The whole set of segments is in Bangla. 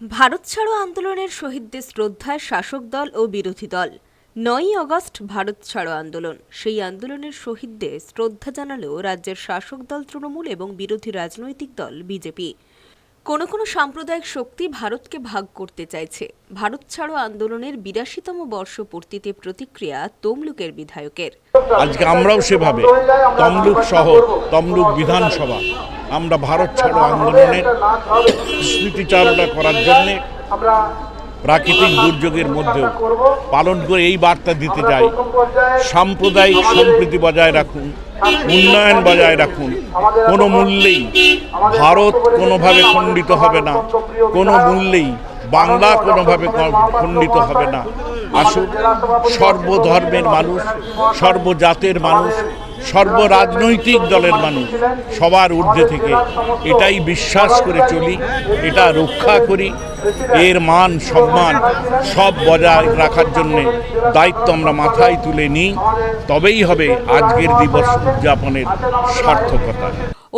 ভারত ছাড়ো আন্দোলনের শহীদদের শ্রদ্ধায় শাসক দল ও বিরোধী দল। নয়ই আগস্ট ভারত ছাড়ো আন্দোলন। সেই আন্দোলনের শহীদদের শ্রদ্ধা জানালো রাজ্যের শাসক দল তৃণমূল এবং বিরোধী রাজনৈতিক দল বিজেপি। কোনো কোনো সাম্প্রদায়িক শক্তি ভারতকে ভাগ করতে চাইছে। ভারত ছাড়ো আন্দোলনের বিরাশিতম বর্ষপূর্তিতে প্রতিক্রিয়া তমলুকের বিধায়কের। আজকে আমরাও সেভাবে। তমলুক শহর, তমলুক বিধানসভা। আমরা ভারত ছাড়ো আন্দোলনের স্মৃতিচারণা করার জন্যে প্রাকৃতিক দুর্যোগের মধ্যেও পালন করে এই বার্তা দিতে চাই। সাম্প্রদায়িক সম্প্রীতি বজায় রাখুন উন্নয়ন বজায় রাখুন। কোনো মূল্যেই ভারত কোনোভাবে খণ্ডিত হবে না। কোনো মূল্যেই বাংলা কোনোভাবে খণ্ডিত হবে না। আসুন সর্বধর্মের মানুষ সর্বজাতের মানুষ সর্বরাজনৈতিক দলের মানুষ, সবার ঊর্ধ্বে থেকে। এটাই বিশ্বাস করে চলি, এটা রক্ষা করি, এর মান, সম্মান সব বজায় রাখার জন্যে দায়িত্ব আমরা মাথায় তুলে নিই। তবেই হবে আজকের দিবস উদযাপনের সার্থকতা।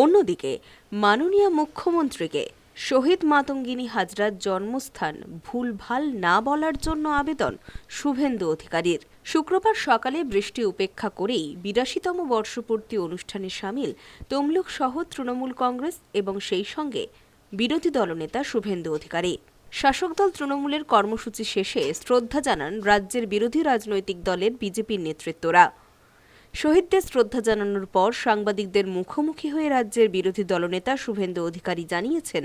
অন্যদিকে, মাননীয় মুখ্যমন্ত্রীকে শহীদ মাতঙ্গিনী হাজরার জন্মস্থান ভুলভাল না বলার জন্য আবেদন শুভেন্দু অধিকারীর। শুক্রবার সকালে বৃষ্টি উপেক্ষা করেই বিরাশিতম বর্ষপূর্তি অনুষ্ঠানে সামিল তমলুক সহ তৃণমূল কংগ্রেস এবং সেই সঙ্গে বিরোধী দলনেতা শুভেন্দু অধিকারী। শাসক দল তৃণমূলের কর্মসূচি শেষে শ্রদ্ধা জানান রাজ্যের বিরোধী রাজনৈতিক দলের বিজেপির নেতৃত্বরা। শহীদদের শ্রদ্ধা জানানোর পর সাংবাদিকদের মুখোমুখি হয়ে রাজ্যের বিরোধী দলনেতা শুভেন্দু অধিকারী জানিয়েছেন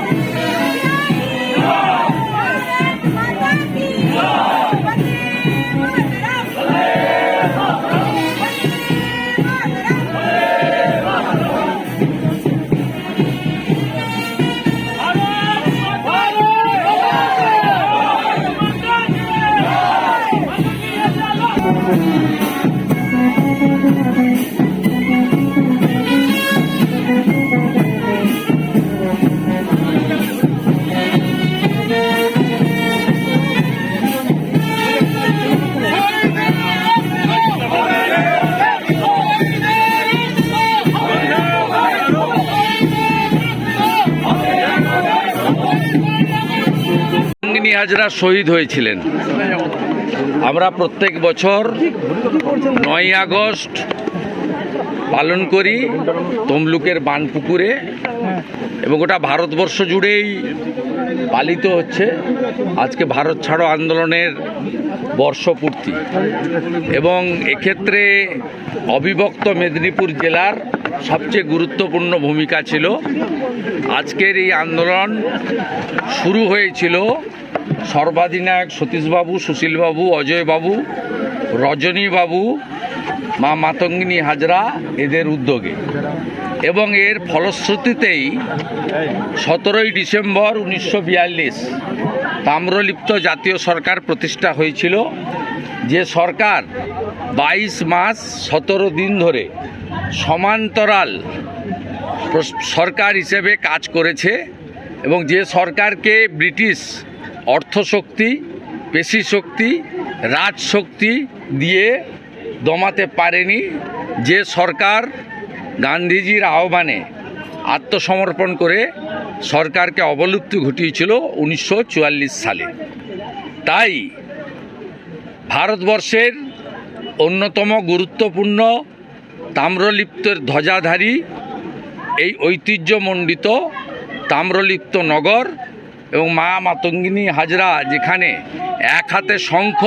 হাজরা শহীদ হয়েছিলেন। আমরা প্রত্যেক বছর নয় আগস্ট পালন করি তমলুকের বানপুকুরে এবং ওটা ভারতবর্ষ জুড়েই পালিত হচ্ছে। আজকে ভারত ছাড়ো আন্দোলনের বর্ষপূর্তি। এবং এক্ষেত্রে অবিভক্ত মেদিনীপুর জেলার সবচেয়ে গুরুত্বপূর্ণ ভূমিকা ছিল, আজকের এই আন্দোলন শুরু হয়েছিল সর্বাধিনায়ক সতীশবাবু, সুশীলবাবু, অজয়বাবু, রজনীবাবু, মা মাতঙ্গিনী হাজরা এদের উদ্যোগে। এবং এর ফলশ্রুতিতেই সতেরোই ডিসেম্বর উনিশশো বিয়াল্লিশ তাম্রলিপ্ত জাতীয় সরকার প্রতিষ্ঠা হয়েছিল, যে সরকার বাইশ মাস সতেরো দিন ধরে সমান্তরাল সরকার হিসেবে কাজ করেছে এবং যে সরকারকে ব্রিটিশ অর্থশক্তি পেশি শক্তি রাজশক্তি দিয়ে দমাতে পারেনি, যে সরকার গান্ধীজির আহ্বানে আত্মসমর্পণ করে সরকারকে অবলুপ্তি ঘটিয়েছিল উনিশশো চুয়াল্লিশ সালে। তাই ভারতবর্ষের অন্যতম গুরুত্বপূর্ণ তাম্রলিপ্তের ধ্বজাধারী এই ঐতিহ্যমণ্ডিত তাম্রলিপ্ত নগর এবং মা মাতঙ্গিনী হাজরা, যেখানে এক হাতে শঙ্খ,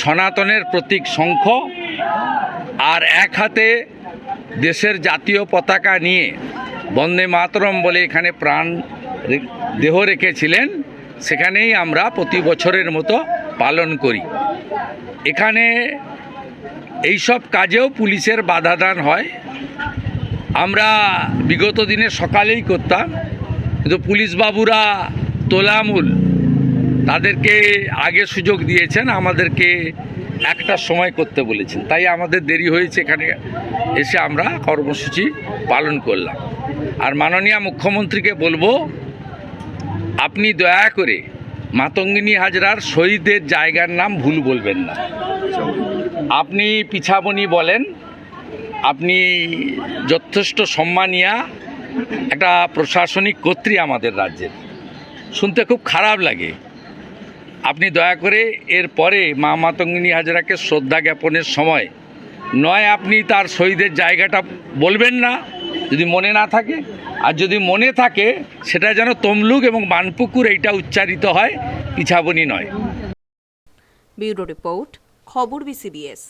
সনাতনের প্রতীক শঙ্খ, আর এক হাতে দেশের জাতীয় পতাকা নিয়ে বন্দে মাতরম বলে এখানে প্রাণ দেহ রেখেছিলেন, সেখানেই আমরা প্রতি বছরের মতো পালন করি। এখানে এইসব কাজেও পুলিশের বাধাদান হয়। আমরা বিগত দিনে সকালেই করতাম, কিন্তু পুলিশ বাবুরা তোলামূল। তাদেরকে আগে সুযোগ দিয়েছেন, আমাদেরকে একটা সময় করতে বলেছেন। তাই আমাদের দেরি হয়েছে, এখানে এসে আমরা কর্মসূচি পালন করলাম। আর মাননীয় মুখ্যমন্ত্রীকে বলব, আপনি দয়া করে মাতঙ্গিনী হাজরার শহীদের জায়গার নাম ভুল বলবেন না। আপনি পিছাবনি বলেন, আপনি যথেষ্ট সম্মানিয়া একটা প্রশাসনিক কর্ত্রী আমাদের রাজ্যের। শুনতে খুব খারাপ লাগে। আপনি দয়া করে এর পরে মা মাতঙ্গিনী হাজরাকে শ্রদ্ধা জ্ঞাপনের সময়, নয় আপনি তার শহীদের জায়গাটা বলবেন না যদি মনে না থাকে, আর যদি মনে থাকে, সেটা যেন তমলুক এবং বানপুকুর এইটা উচ্চারিত হয়, পিছাবনি নয়। ব্যুরো রিপোর্ট, খবর বিসিবিএস